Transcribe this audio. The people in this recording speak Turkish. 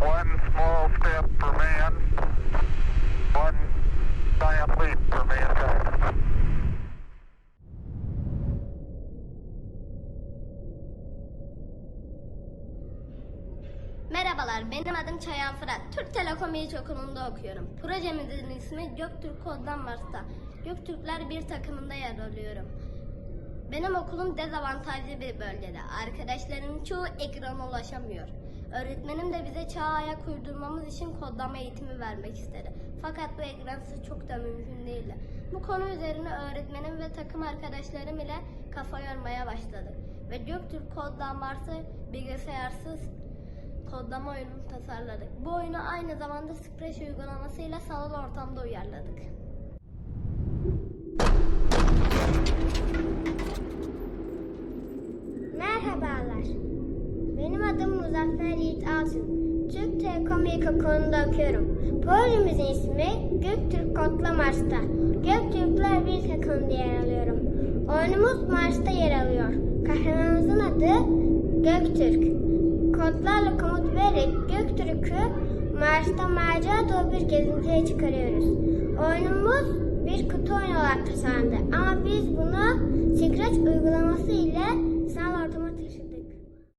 one small step for man, one giant leap for mankind. Merhabalar, benim adım Çayan Fırat. Türk Telekom İç Okulu'nda okuyorum. Projemizin ismi Göktürk Koddan Mars'ta. Göktürkler bir takımında yer alıyorum. Benim okulum dezavantajlı bir bölgede. Arkadaşlarımın çoğu ekrana ulaşamıyor. Öğretmenim de bize çağa ayak uydurmamız için kodlama eğitimi vermek istedi. Fakat bu ekransız çok da mümkün değildi. Bu konu üzerine öğretmenim ve takım arkadaşlarım ile kafa yormaya başladık. Ve Göktürk Koddan Mars'ı bilgisayarsız kodlama oyununu tasarladık. Bu oyunu aynı zamanda Scratch uygulamasıyla sanal ortamda uyarladık. Muzaffer Yiğit Altın. Türk Telekom İlkokulu'nda okuyorum. Projemizin ismi Göktürk Kodla Mars'ta. Göktürkler bir takımda yer alıyorum. Oyunumuz Mars'ta yer alıyor. Kahramanımızın adı Göktürk. Kodlarla komut vererek Göktürk'ü Mars'ta macera dolu bir gezintiye çıkarıyoruz. Oyunumuz bir kutu oyunu olarak tasarlandı ama biz bunu Scratch uygulaması ile